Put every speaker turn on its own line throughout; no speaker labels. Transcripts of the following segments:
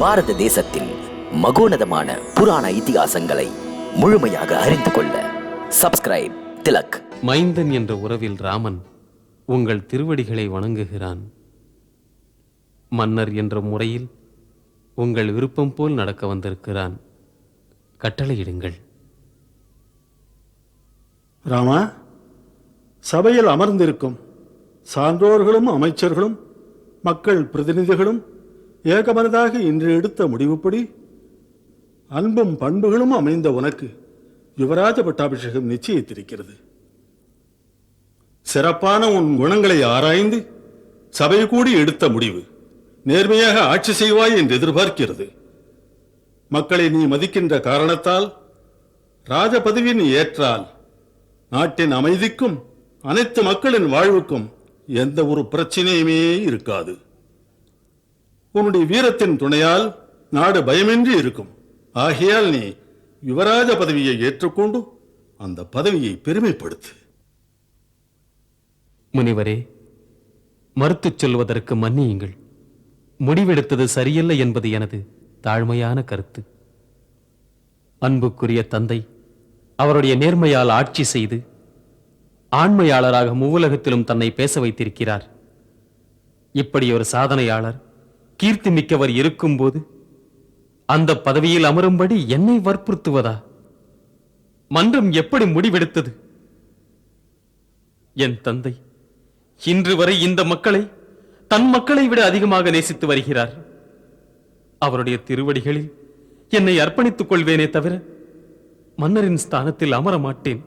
பாரத தேசத்தின் மகோனதமான புராண இதிகாசங்களை முழுமையாக அறிந்து கொள்ள சப்ஸ்கிரைப் திலக்.
மைந்தன் என்ற உறவில் ராமன் உங்கள் திருவடிகளை வணங்குகிறான். மன்னர் என்ற முறையில் உங்கள் விருப்பம் போல் நடக்க வந்திருக்கிறான். கட்டளையிடுங்கள்.
ராமா சபையில் அமர்ந்திருக்கும் சான்றோர்களும் அமைச்சர்களும் மக்கள் பிரதிநிதிகளும் ஏகமனதாக இன்று எடுத்த முடிவுப்படி அன்பும் பண்புகளும் அமைந்த உனக்கு யுவராஜ பட்டாபிஷேகம் நிச்சயித்திருக்கிறது. சிறப்பான உன் குணங்களை ஆராய்ந்து சபை கூடி எடுத்த முடிவு நேர்மையாக ஆட்சி செய்வாய் என்று எதிர்பார்க்கிறது. மக்களை நீ மதிக்கின்ற காரணத்தால் ராஜபதவியின் ஏற்றால் நாட்டின் அமைதிக்கும் அனைத்து மக்களின் வாழ்வுக்கும் எந்த ஒரு பிரச்சனையுமே இருக்காது. உன்னுடைய வீரத்தின் துணையால் நாடு பயமின்றி இருக்கும். ஆகையால் நீ யுவராஜ பதவியை ஏற்றுக்கொண்டு அந்த பதவியை பெருமைப்படுத்து.
முனிவரே மறுத்துச் சொல்வதற்கு மன்னியுங்கள். முடிவெடுத்தது சரியல்ல என்பது எனது தாழ்மையான கருத்து. அன்புக்குரிய தந்தை அவருடைய நேர்மையால் ஆட்சி செய்து ஆண்மையாளராக மூவுலகத்திலும் தன்னை பேச வைத்திருக்கிறார். இப்படி ஒரு சாதனையாளர் கீர்த்தி மிக்கவர் இருக்கும்போது அந்த பதவியில் அமரும்படி என்னை வற்புறுத்துவதா? மன்றம் எப்படி முடிவெடுத்தது? என் தந்தை இன்று வரை இந்த மக்களை தன் மக்களை விட அதிகமாக நேசித்து வருகிறார். அவருடைய திருவடிகளில் என்னை அர்ப்பணித்துக் கொள்வேனே தவிர மன்னரின் ஸ்தானத்தில் அமர மாட்டேன்.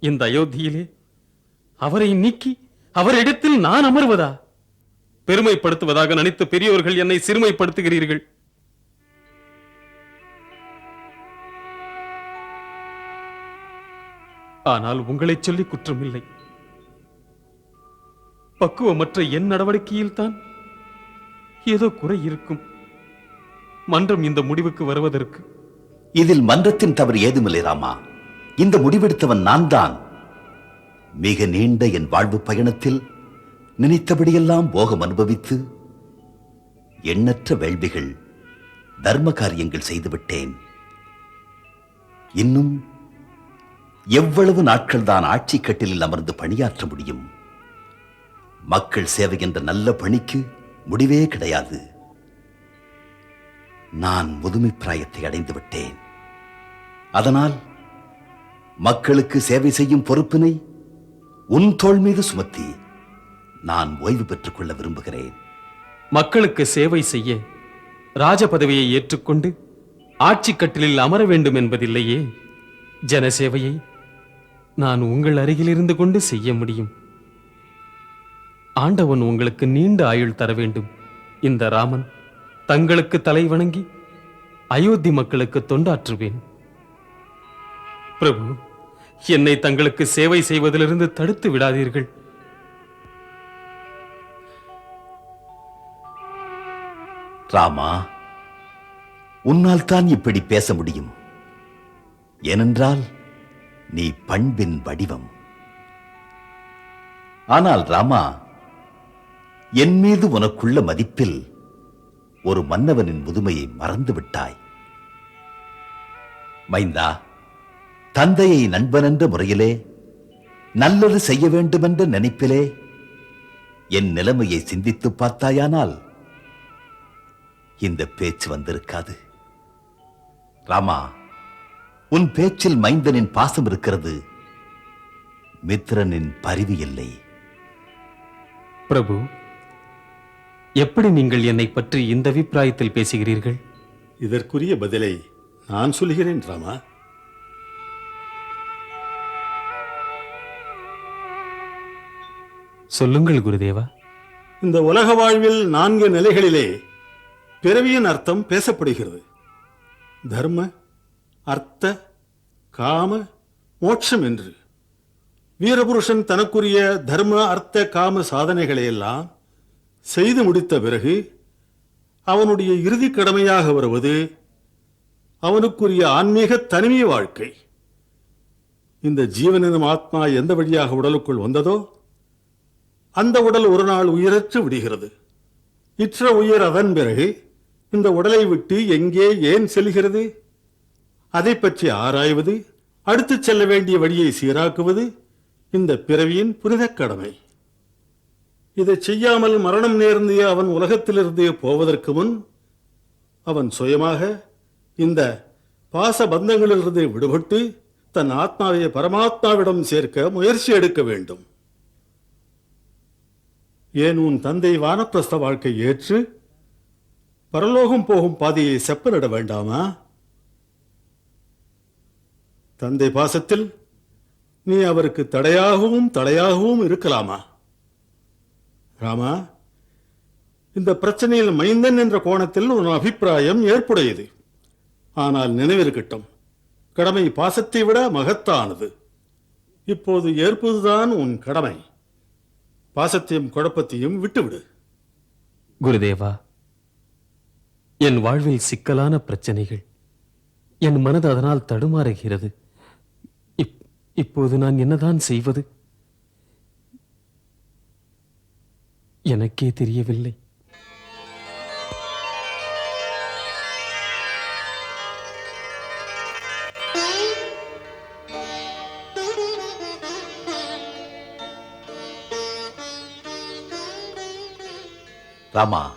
இந்த அயோத்தியிலே அவரை நீக்கி அவரிடத்தில் நான் அமர்வதா? பெருமைப்படுத்துவதாக நினைத்த பெரியோர்கள் என்னை சிறுமைப்படுத்துகிறீர்கள். ஆனால் உங்களை சொல்லி குற்றமில்லை. பக்குவமற்ற என் நடவடிக்கையில் தான் ஏதோ குறை இருக்கும். மன்றம் இந்த முடிவுக்கு வருவதற்கு.
இதில் மன்றத்தின் தவறு ஏதுமில்லை ராமா. இந்த முடிவெடுத்தவன் நான் தான் மிக நீண்ட என் வாழ்வு பயணத்தில் நினைத்தபடியெல்லாம் போகம் அனுபவித்து எண்ணற்ற வேள்விகள் தர்ம காரியங்கள் செய்துவிட்டேன். இன்னும் எவ்வளவு நாட்கள் தான் ஆட்சி கட்டிலில் அமர்ந்து பணியாற்ற முடியும்? மக்கள் சேவை என்ற நல்ல பணிக்கு முடிவே கிடையாது. நான் முதுமை பிராயத்தை அடைந்து விட்டேன். அதனால் மக்களுக்கு சேவை செய்யும் பொறுப்பினை உன் தோல் மீது சுமத்தி நான் ஓய்வு பெற்றுக் கொள்ள விரும்புகிறேன்.
மக்களுக்கு சேவை செய்ய ராஜ பதவியை ஏற்றுக்கொண்டு ஆட்சி கட்டிலில் அமர வேண்டும் என்பதில்லையே. ஜனசேவையை நான் உங்கள் அருகில் இருந்து கொண்டு செய்ய முடியும். ஆண்டவன் உங்களுக்கு நீண்ட ஆயுள் தர வேண்டும். இந்த ராமன் தங்களுக்கு தலை வணங்கி அயோத்தி மக்களுக்கு தொண்டாற்றுவேன். பிரபு என்னை தங்களுக்கு சேவை செய்வதிலிருந்து தடுத்து விடாதீர்கள்.
ராமா உன்னால் தான் இப்படி பேச முடியும். ஏனென்றால் நீ பண்பின் வடிவம். ஆனால் ராமா என் மீது உனக்குள்ள மதிப்பில் ஒரு மன்னவனின் முதுமையை மறந்து விட்டாய் மைந்தா தந்தையை நண்பன் என்ற முறையிலே நல்லது செய்ய வேண்டுமென்ற நினைப்பிலே என் நிலைமையை சிந்தித்து பார்த்தாயானால் இந்த பேச்சு வந்திருக்காது. ராமா உன் பேச்சில் மைந்தனின் பாசம் இருக்கிறது. மித்திரனின் பரிவு இல்லை.
பிரபு எப்படி நீங்கள் என்னை பற்றி இந்த அபிப்பிராயத்தில் பேசுகிறீர்கள்?
இதற்குரிய பதிலை நான் சொல்கிறேன் ராமா.
சொல்லுங்கள் குருதேவா.
இந்த உலக வாழ்வில் நான்கு நிலைகளிலே பிறவியின் அர்த்தம் பேசப்படுகிறது. தர்ம அர்த்த காம மோட்சம் என்று. வீரபுருஷன் தனக்குரிய தர்ம அர்த்த காம சாதனைகளையெல்லாம் செய்து முடித்த பிறகு அவனுடைய இறுதி கடமையாக வருவது அவனுக்குரிய ஆன்மீக தனிமை வாழ்க்கை. இந்த ஜீவனினும் ஆத்மா எந்த வழியாக உடலுக்குள் வந்ததோ அந்த உடல் ஒரு நாள் உயிரற்று விடுகிறது. இற்ற உயிர் அதன் பிறகு இந்த உடலை விட்டு எங்கே ஏன் செல்கிறது? அதை பற்றி ஆராய்வது அடுத்துச் செல்ல வேண்டிய வழியை சீராக்குவது இந்த பிறவியின் புனிதக் கடமை. இதை செய்யாமல் மரணம் நேர்ந்திய அவன் உலகத்திலிருந்து போவதற்கு முன் அவன் சுயமாக இந்த பாச பந்தங்களிலிருந்து விடுபட்டு தன் ஆத்மாவை பரமாத்மாவிடம் சேர்க்க முயற்சி எடுக்க வேண்டும். ஏன் உன் தந்தை வானப்பிரஸ்த வாழ்க்கை ஏற்று பரலோகம் போகும் பாதையை செப்பனிட வேண்டாமா? தந்தை பாசத்தில் நீ அவருக்கு தடையாகவும் தடையாகவும் இருக்கலாமா? ராமா இந்த பிரச்சனையில் மைந்தன் என்ற கோணத்தில் ஒரு அபிப்பிராயம் ஏற்புடையது. ஆனால் நினைவிருக்கட்டும் கடமை பாசத்தை விட மகத்தானது. இப்போது ஏற்பதுதான் உன் கடமை. பாசத்தையும் குழப்பத்தையும் விட்டுவிடு.
குருதேவா என் வாழ்வில் சிக்கலான பிரச்சனைகள் என் மனது அதனால் தடுமாறுகிறது. இப்- இப்போது நான் என்னதான் செய்வது? எனக்கே தெரியவில்லை.
ராமா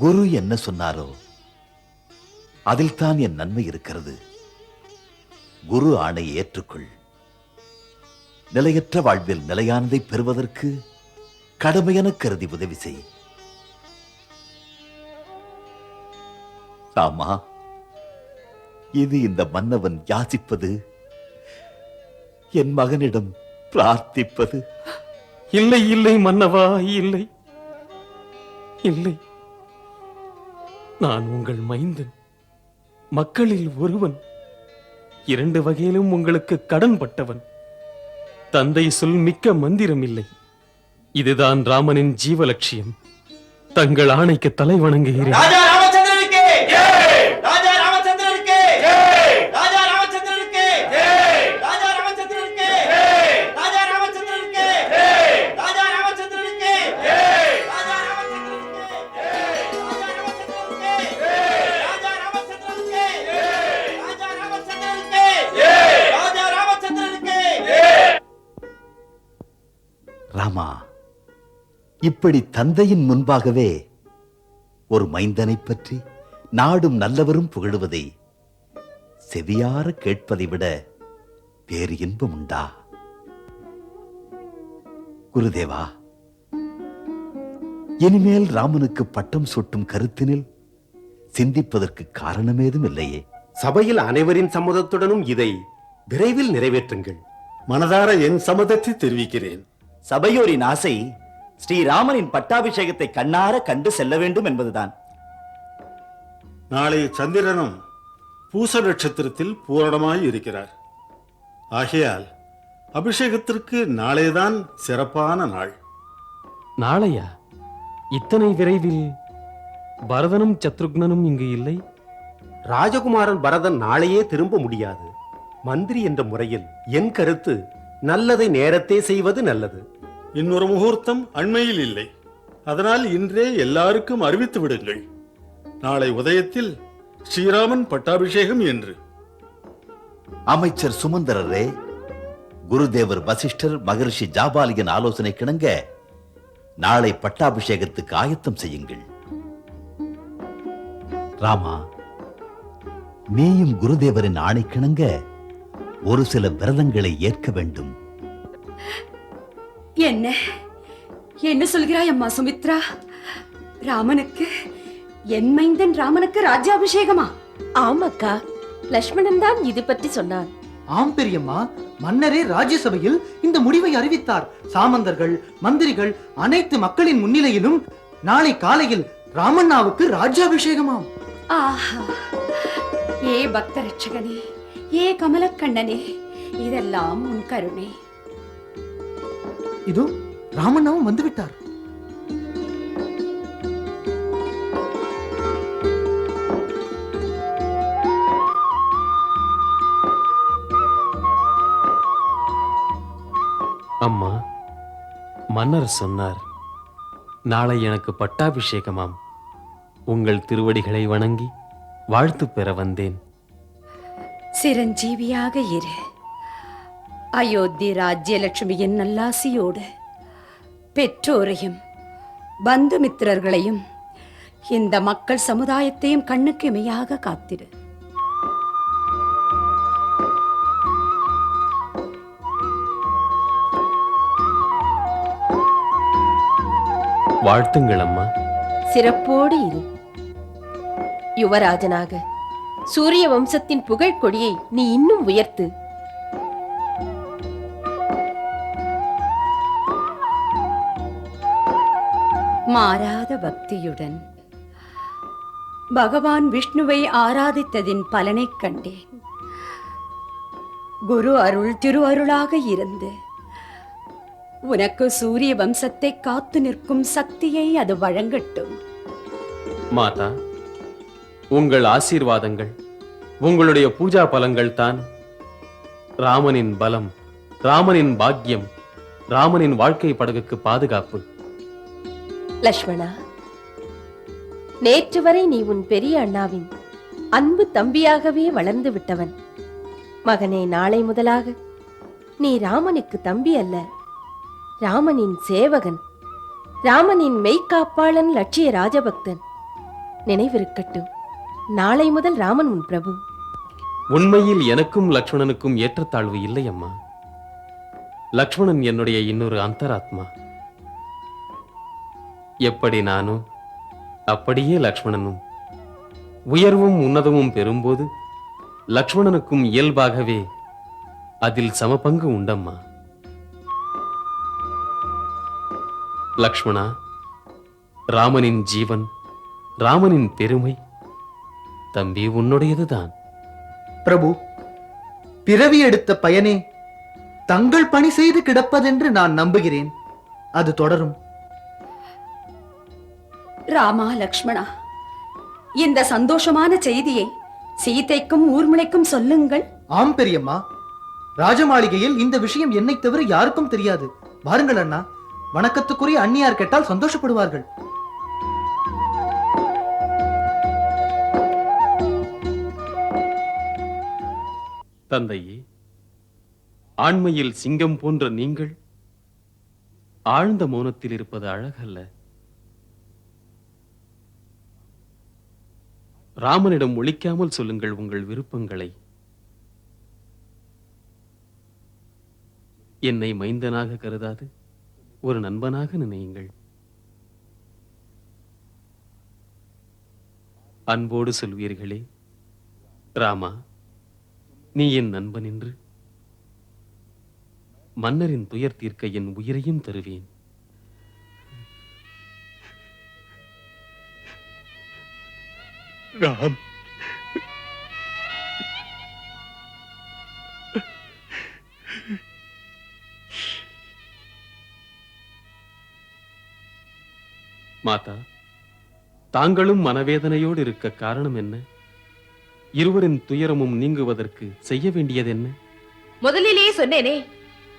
குரு என்ன சொன்னாரோ அதில் தான் என் நன்மை இருக்கிறது. குரு ஆணை ஏற்றுக்கொள். நிலையற்ற வாழ்வில் நிலையானதை பெறுவதற்கு கடமையென கருதி உதவி செய். ஆமா இது இந்த மன்னவன் யாசிப்பது? என் மகனிடம் பிரார்த்திப்பது?
இல்லை இல்லை மன்னவா இல்லை. இல்லை. நான் உங்கள் மைந்தன். மக்களில் ஒருவன். இரண்டு வகையிலும் உங்களுக்கு கடன் பட்டவன். தந்தை சொல் மிக்க மந்திரம் இல்லை இதுதான் ராமனின் ஜீவலட்சியம். தங்கள் ஆணைக்கு தலை வணங்குகிறேன்.
இப்படி தந்தையின் முன்பாகவே ஒரு மைந்தனை பற்றி நாடும் நல்லவரும் புகழுவதை செவியார கேட்பதை விட வேறு இன்பம் உண்டா? குருதேவா இனிமேல் ராமனுக்கு பட்டம் சூட்டும் கருத்தினில் சிந்திப்பதற்கு காரணமேதும் இல்லையே.
சபையில் அனைவரின் சம்மதத்துடனும் இதை விரைவில் நிறைவேற்றுங்கள்.
மனதார என் சம்மதத்தை தெரிவிக்கிறேன்.
சபையோரின் ஆசை ஸ்ரீராமனின் பட்டாபிஷேகத்தை கண்ணார கண்டு செல்ல வேண்டும் என்பதுதான்.
நாளை சந்திரனும் பூச நட்சத்திரத்தில் பூரணமாய் இருக்கிறார். ஆகையால் அபிஷேகத்திற்கு நாளைதான் சிறப்பான நாள்.
நாளையா? இத்தனை விரைவில் பரதனும் சத்ருக்னனும் இங்கு இல்லை?
ராஜகுமாரன் பரதன் நாளையே திரும்ப முடியாது. மந்திரி என்ற முறையில் என் கருத்து நல்லதை நேரத்தே செய்வது நல்லது.
இன்னொரு முகூர்த்தம் அண்மையில் இல்லை. அதனால் இன்றே எல்லாருக்கும் அறிவித்து விடுங்கள். நாளை உதயத்தில் ஸ்ரீராமன் பட்டாபிஷேகம் என்று.
அமைச்சர் சுமந்தரரே குருதேவர் வசிஷ்டர் மகரிஷி ஜாபாலியின் ஆலோசனை கிணங்க நாளை பட்டாபிஷேகத்துக்கு ஆயத்தம் செய்யுங்கள். ராமா நீயும் குருதேவரின் ஆணை கிணங்க ஒரு சில விரதங்களை ஏற்க வேண்டும்.
என்ன? என்ன சொல்கிறாய் அம்மா சுமித்ரா? ராமனுக்கு என் மைந்தன் ராமனுக்கு ராஜ்யாபிஷேகமா?
ஆமாக்கா லக்ஷ்மணன் தான் இது பற்றி சொன்னார்.
ஆம் பெரியம்மா மன்னரே ராஜ்யசபையில் இந்த முடிவை அறிவித்தார். சாமந்தர்கள் மந்திரிகள் அனைத்து மக்களின் முன்னிலையிலும் நாளை காலையில் ராமண்ணாவுக்கு ராஜ்யாபிஷேகமாம்.
ஆஹா ஏ பக்த ரட்சகனே ஏ கமலக்கண்ணனே இதெல்லாம் உன் கருணை.
இதோ ராமண்ணாவும் வந்துவிட்டார்.
அம்மா மன்னர் சொன்னார் நாளை எனக்கு பட்டாபிஷேகமாம். உங்கள் திருவடிகளை வணங்கி வாழ்த்து பெற வந்தேன்.
சிரஞ்சீவியாக இரு. அயோத்தி ராஜ்யலட்சுமியின் நல்லாசியோடு பெற்றோரையும் பந்துமித்திரர்களையும் இந்த மக்கள் சமுதாயத்தையும் கண்ணுக்கு இமையாக காத்திரு.
வாழ்த்துங்கள் அம்மா.
சிறப்போடு இரு. யுவராஜனாக சூரிய வம்சத்தின் புகழ் கொடியை நீ இன்னும் உயர்த்து.
மாறாத பக்தியுடன். பகவான் விஷ்ணுவை ஆராதித்ததின் பலனை கண்டேன். குரு அருள் திரு அருளாக இருந்து உனக்கு சூரிய வம்சத்தை காத்து நிற்கும் சக்தியை அது வழங்கட்டும்.
மாதா உங்கள் ஆசீர்வாதங்கள் உங்களுடைய பூஜா பலங்கள் தான். ராமனின் பலம் ராமனின் பாக்கியம் ராமனின் வாழ்க்கை படகுக்கு பாதுகாப்பு.
லக்ஷ்மணா நேற்று வரை நீ உன் பெரிய அண்ணாவின் அன்பு தம்பியாகவே வளர்ந்து விட்டவன். மகனே நாளை முதலாக நீ ராமனுக்கு தம்பி அல்ல. ராமனின் சேவகன் ராமனின் மெய்க்காப்பாளன் லட்சிய ராஜபக்தன். நினைவிருக்கட்டும் நாளை முதல் ராமன் உன் பிரபு.
உண்மையில் எனக்கும் லக்ஷ்மணனுக்கும் ஏற்றத்தாழ்வு இல்லை அம்மா லக்ஷ்மணன் என்னுடைய இன்னொரு அந்தராத்மா. எப்படி நானும்? அப்படியே லக்ஷ்மணனும். உயர்வும் உன்னதமும் பெறும்போது லக்ஷ்மணனுக்கும் இயல்பாகவே அதில் சமபங்கு உண்டம்மா. லக்ஷ்மணா ராமனின் ஜீவன் ராமனின் பெருமை தம்பி உன்னுடையதுதான்.
பிரபு பிறவி எடுத்த பயனே தங்கள் பணி செய்து கிடப்பதென்று நான் நம்புகிறேன். அது தொடரும்.
ராமா லக்ஷ்மணா இந்த சந்தோஷமான செய்தியை சீதைக்கும் ஊர்மிளைக்கும் சொல்லுங்கள்.
ஆம் பெரியம்மா. ராஜமாளிகையில் இந்த விஷயம் என்னை தவிர யாருக்கும் தெரியாது. வாருங்கள் அண்ணா. வணக்கத்துக்குரிய அந்நியார் கேட்டால் சந்தோஷப்படுவார்கள்.
தந்தையே ஆண்மையில் சிங்கம் போன்ற நீங்கள் ஆழ்ந்த மௌனத்தில் இருப்பது அழகல்ல. ராமனிடம் ஒழிக்காமல் சொல்லுங்கள் உங்கள் விருப்பங்களை. என்னை மைந்தனாக கருதாது ஒரு நண்பனாக நினையுங்கள். அன்போடு சொல்வீர்களே ராமா நீ என் நண்பன் என்று. மன்னரின் துயர் தீர்க்க என் உயிரையும் தருவேன்.
ராம்.
மாதா தாங்களும் மனவேதனையோடு இருக்க காரணம் என்ன? இருவரின் துயரமும் நீங்குவதற்கு செய்ய வேண்டியது என்ன?
முதலிலேயே சொன்னேனே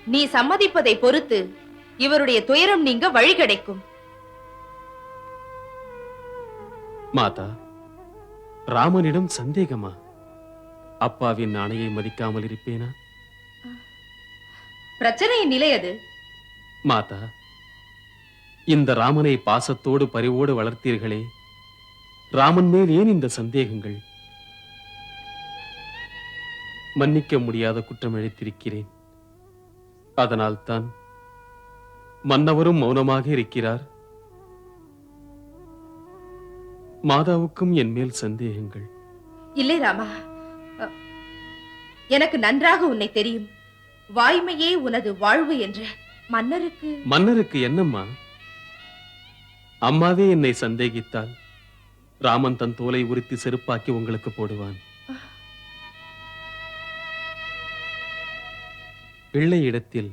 நீ சம்மதிப்பதை பொறுத்து இவருடைய துயரம் நீங்க வழி கிடைக்கும்.
மாதா ராமனிடம் சந்தேகமா? அப்பாவின் ஆணையை மதிக்காமல் இருப்பேனா?
பிரச்சனையின் நிலை அது.
மாதா இந்த ராமனை பாசத்தோடு பரிவோடு வளர்த்தீர்களே. ராமன் மேல் ஏன் இந்த சந்தேகங்கள்? மன்னிக்க முடியாத குற்றம் இழைத்திருக்கிறேன் அதனால்தான் மன்னவரும் மௌனமாக இருக்கிறார். மாதாவுக்கும் என் மேல் சந்தேகங்கள்.
இல்லை ராமா. எனக்கு நன்றாக உன்னை தெரியும். வாய்மையே உனது வாழ்வு என்ற. மன்னருக்கு
மன்னருக்கு என்னம்மா? அம்மாவே என்னை சந்தேகித்தால் ராமன் தன் தோலை உரித்து செருப்பாக்கி உங்களுக்கு போடுவான். பிள்ளை இடத்தில்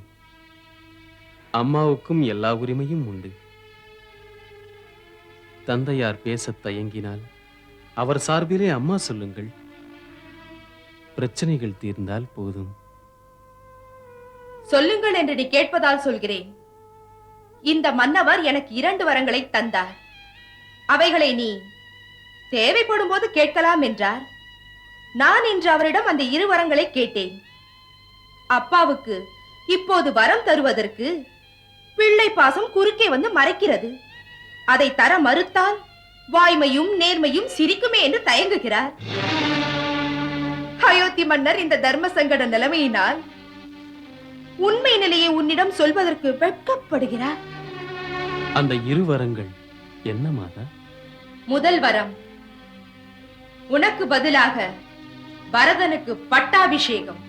அம்மாவுக்கும் எல்லா உரிமையும் உண்டு. தந்தையார் பேசத் தயங்கினால் அவர் சார்பிலே அம்மா சொல்லுங்கள். பிரச்சனைகள் தீர்ந்தால் போதும்.
சொல்லுங்கள் என்று நீ கேட்பதால் சொல்கிறேன். இந்த மன்னவர் எனக்கு இரண்டு வரங்களை தந்தார். அவைகளை நீ தேவைப்படும் போது கேட்கலாம் என்றார். நான் இன்று அவரிடம் அந்த இரு வரங்களை கேட்டேன். அப்பாவுக்கு இப்போது வரம் தருவதற்கு பிள்ளை பாசம் குறுக்கே வந்து மறைக்கிறது. அதை தர மறுத்தால் வாய்மையும் நேர்மையும் சிரிக்குமே என்று தயங்குகிறார். அயோத்தி மன்னர் இந்த தர்ம சங்கட நிலைமையினால் உண்மை நிலையை உன்னிடம் சொல்வதற்கு வெட்கப்படுகிறார்.
அந்த இரு வரங்கள் என்ன மாதா?
முதல் வரம் உனக்கு பதிலாக பரதனுக்கு பட்டாபிஷேகம்.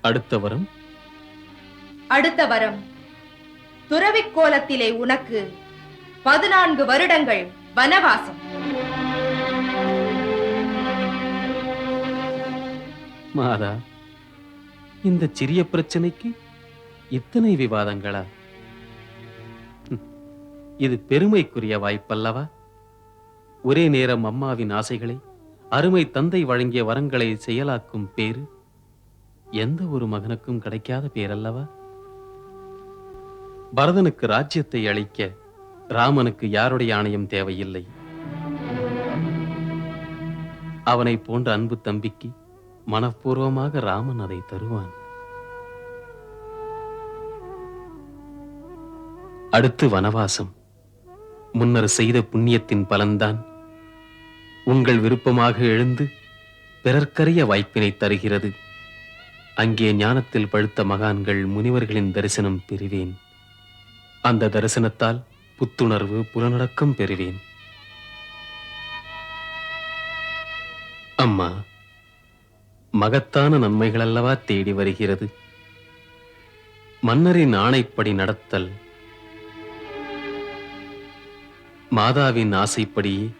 அடுத்த வரம்?
அடுத்த வரம் துறவிக் கோலத்திலே உனக்கு பதினான்கு வருடங்கள் வனவாசம்.
மாதா இந்த சிறிய பிரச்சனைக்கு இத்தனை விவாதங்களா? இது பெருமைக்குரிய வாய்ப்பல்லவா? ஒரே நேரம் அம்மாவின் ஆசைகளை அருமை தந்தை வழங்கிய வரங்களை செயலாக்கும் பேரு எந்த ஒரு மகனுக்கும் கிடைக்காத பேரல்லவா? பரதனுக்கு ராஜ்யத்தை அளிக்க ராமனுக்கு யாருடைய ஆணையம் தேவையில்லை. அவனை போன்ற அன்பு தம்பிக்கு மனப்பூர்வமாக ராமன் அதை தருவான். அடுத்து வனவாசம். முன்னர் செய்த புண்ணியத்தின் பலன்தான் உங்கள் விருப்பமாக எழுந்து பிறர்க்கரிய வாய்ப்பினை தருகிறது. அங்கே ஞானத்தில் பழுத்த மகான்கள் முனிவர்களின் தரிசனம் பெறுவேன். அந்த தரிசனத்தால் புத்துணர்வு புலனடக்கம் பெறுவேன். அம்மா மகத்தான நன்மைகள் அல்லவா தேடி வருகிறது? மன்னரின் ஆணைப்படி நடத்தல். மாதாவின் ஆசைப்படி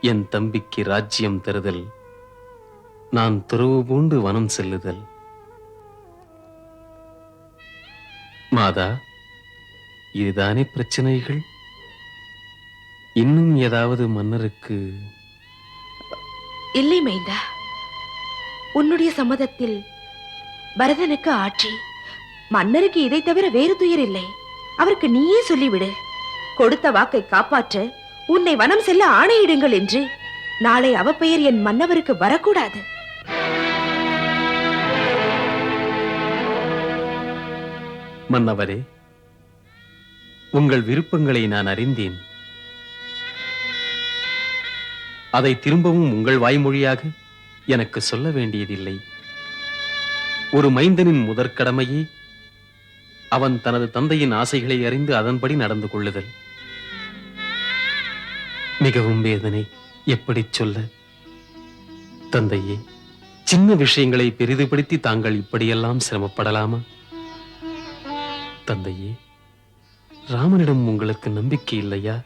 என் தம்பிக்கு ராஜ்யம் தருதல். நான் துறவு பூண்டு வனம் செல்லுதல். மாதா இதுதானே பிரச்சனைகள்? இன்னும் ஏதாவது மன்னருக்கு?
இல்லை மைந்தா. உன்னுடைய சம்மதத்தில் பரதனுக்கு ஆட்சி. மன்னருக்கு இதை தவிர வேறு துயர் இல்லை. அவருக்கு நீயே சொல்லிவிடு. கொடுத்த வாக்கை காப்பாற்ற. உன்னை வனம் செல்ல ஆணையிடுங்கள் என்று. நாளை அவ பெயர் என் மன்னவருக்கு வரக்கூடாது.
மன்னவரே உங்கள் விருப்பங்களை நான் அறிந்தேன். அதை திரும்பவும் உங்கள் வாய்மொழியாக எனக்கு சொல்ல வேண்டியதில்லை. ஒரு மைந்தனின் முதற்கடமையே அவன் தனது தந்தையின் ஆசைகளை அறிந்து அதன்படி நடந்து கொள்ளுதல். மிகவும் வேதனை எப்படி சொல்ல? தந்தையே சின்ன விஷயங்களை பெரிதுபடுத்தி தாங்கள் இப்படியெல்லாம் சிரமப்படலாமா? தந்தையே ராமனிடம் உங்களுக்கு நம்பிக்கை இல்லையா?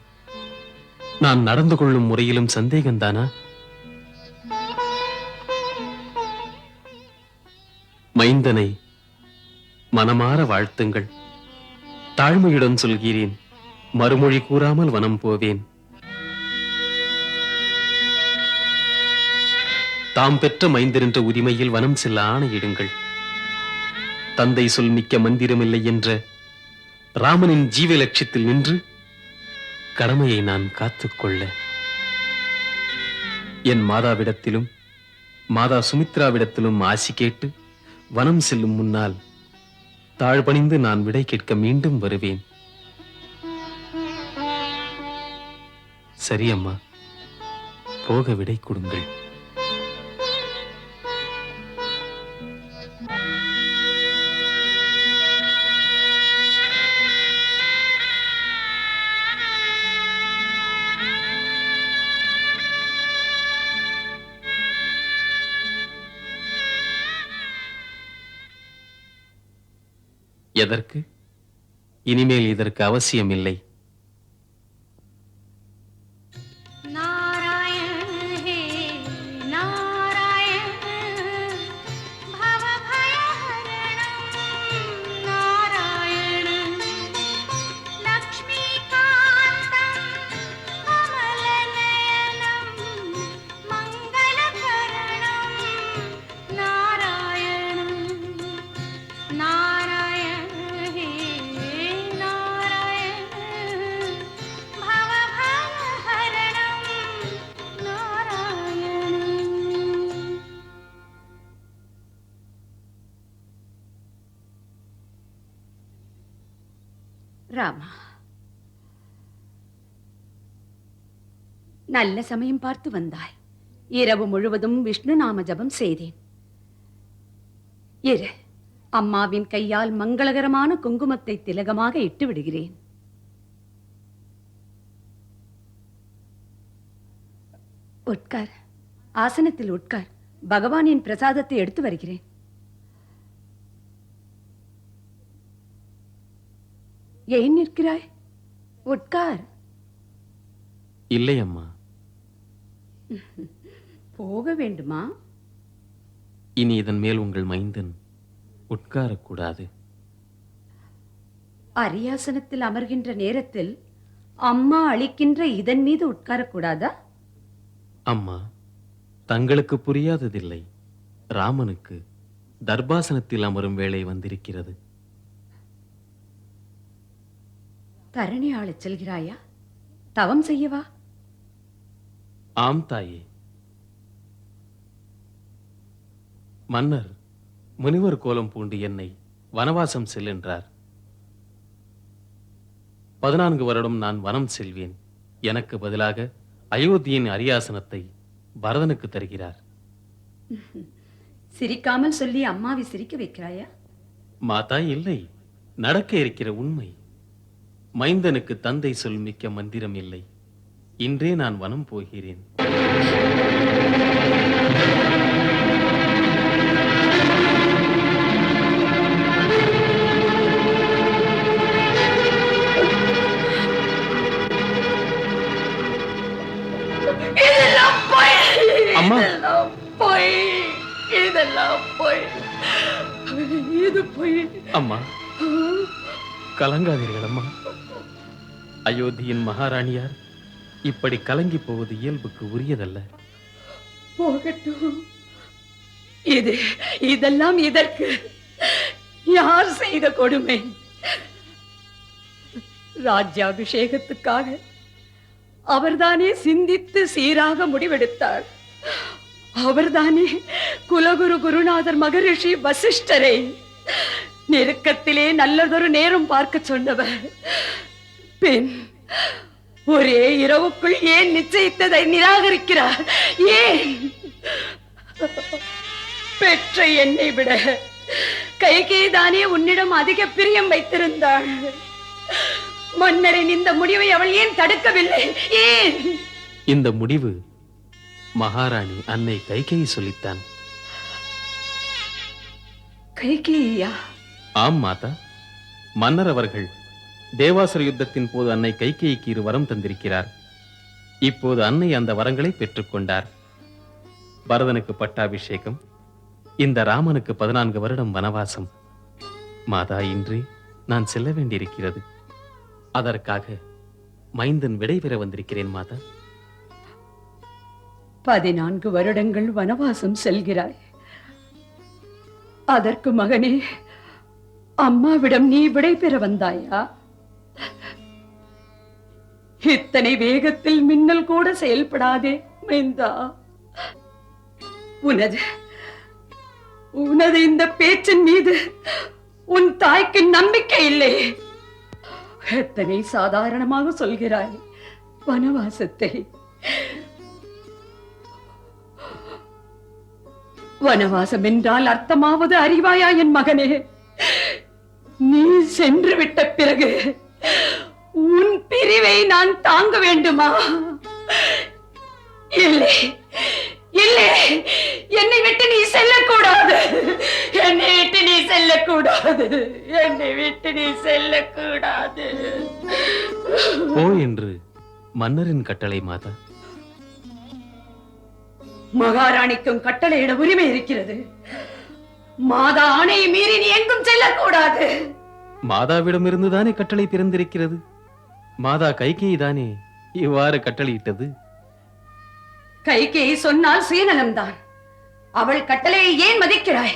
நான் நடந்து கொள்ளும் முறையிலும் சந்தேகம்தானா மைந்தனை மனமாற வாழ்த்துங்கள். தாழ்மையுடன் சொல்கிறேன் மறுமொழி கூறாமல் வனம் போவேன். தாம் பெற்ற மைந்தரென்ற உரிமையில் வனம் செல்ல ஆணையிடுங்கள். தந்தை சொல் மிக்க மந்திரமில்லை என்ற ராமனின் ஜீவ லட்சியத்தில் நின்று கடமையை நான் காத்துக்கொள்ள என் மாதாவிடத்திலும் மாதா சுமித்ராவிடத்திலும் ஆசி கேட்டு வனம் செல்லும் முன்னால் தாழ்பணிந்து நான் விடை கேட்க மீண்டும் வருவேன். சரி அம்மா போக விடை கொடுங்கள். எதற்கு? இனிமேல் இதற்கு
அவசியம்
இல்லை நல்ல சமயம் பார்த்து வந்தாய். இரவு முழுவதும் விஷ்ணு நாம ஜபம் செய்தேன். இரு அம்மாவின் கையால் மங்களகரமான குங்குமத்தை திலகமாக இட்டு விடுகிறேன் உட்கார் ஆசனத்தில் உட்கார். பகவானின் பிரசாதத்தை எடுத்து வருகிறேன். ஏன் நிற்கிறாய்? உட்கார்.
இல்லை அம்மா.
போக வேண்டுமா?
இனி இதன் மேல் உங்கள் மைந்தன் உட்காரக்கூடாது.
அரியாசனத்தில் அமர்கின்ற நேரத்தில் அம்மா அளிக்கின்ற இதன் மீது உட்காரக்கூடாதா?
அம்மா தங்களுக்கு புரியாததில்லை. ராமனுக்கு தர்பாசனத்தில் அமரும் வேளை வந்திருக்கிறது.
தரணி ஆளச் செல்கிறாயா? தவம் செய்யவா?
ஆம் தாயே. மன்னர் முனிவர் கோலம் பூண்டு என்னை வனவாசம் செல்லென்றார். பதினான்கு வருடம் நான் வனம் செல்வேன். எனக்கு பதிலாக அயோத்தியின் அரியாசனத்தை பரதனுக்கு தருகிறார்.
சிரிக்காமல் சொல்லி அம்மாவை சிரிக்க வைக்கிறாயா?
மாதா இல்லை. நடக்க இருக்கிற உண்மை. மைந்தனுக்கு தந்தை சொல் மிக்க மந்திரம் இல்லை. இன்றே நான் வனம் போகிறேன். அம்மா.
பொய் இதெல்லாம் பொய். இது பொய்.
அம்மா கலங்காதீர்கள் அம்மா. அயோத்தியின் மகாராணியார் இப்படி கலங்கி போவது இயல்புக்கு உரியதல்ல.
போகட்டும். இது இதெல்லாம் இதற்கு யார் செய்த கொடுமை? ராஜ்யாபிஷேகத்துக்காக அவர்தானே சிந்தித்து சீராக முடிவெடுத்தார். அவர்தானே குலகுரு குருநாதர் மகரிஷி வசிஷ்டரை நெருக்கத்திலே நல்லதொரு நேரம் பார்க்க சொன்னவர். பின் ஒரே இரவுக்குள் ஏன் நிச்சயித்ததை நிராகரிக்கிறார்? ஏன்? பெற்ற என்னை விட கைகேதானே உன்னிடம் அதிக பிரியம் வைத்திருந்தாள். மன்னரின் இந்த முடிவை அவள் ஏன் தடுக்கவில்லை? ஏன்?
இந்த முடிவு மகாராணி அன்னை கைகேயி சொல்லித்தான்.
கைகேயா?
ஆம் மாதா. மன்னர் அவர்கள் தேவாசுர யுத்தத்தின் போது அன்னை கைகேயிக்கு இரு வரம் தந்திருக்கிறார். இப்போது அன்னை அந்த வரங்களை பெற்றுக்கொண்டார் பரதனுக்கு பட்டாபிஷேகம் இந்த ராமனுக்கு பதினான்கு வருடம் வனவாசம். மாதா இன்றி நான் செல்ல வேண்டியிருக்கிறது. அதற்காக மைந்தன் விடைபெற வந்திருக்கிறேன் மாதா.
பதினான்கு வருடங்கள் வனவாசம் செல்கிறாய். அதற்கு மகனே அம்மாவிடம் நீ விடை பெற வந்தாயா? இத்தனை வேகத்தில் மின்னல் கூட செயல்படாதே மைந்தா. உனது உனது இந்த பேச்சின் மீது உன் தாய்க்கு நம்பிக்கை இல்லை. எத்தனை சாதாரணமாக சொல்கிறாய் வனவாசத்தை. வனவாசம் என்றால் அர்த்தமாவது அறிவாயா என் மகனே? நீ சென்று விட்ட பிறகு உன் பிரிவை நான் தாங்க வேண்டுமா? இல்லை இல்லை என்னை விட்டு நீ செல்லக்கூடாது. என்னை விட்டு நீ செல்லக்கூடாது. என்னை விட்டு நீ செல்லக்கூடாது.
போ என்று மன்னரின் கட்டளை மாதா.
மகாராணிக்கும் கட்டளையிட உரிமை இருக்கிறது. மாதா ஆணையை மீறி நீ எங்கும் செல்லக்கூடாது.
மாதாவிடமிருந்து தானே கட்டளை பிறந்திருக்கிறது? மாதா கைகேயிதானே இவ்வாறு கட்டளையிட்டது?
கைகேயி சொன்னால் சுயநலம்தான். அவள் கட்டளையை ஏன் மதிக்கிறாய்?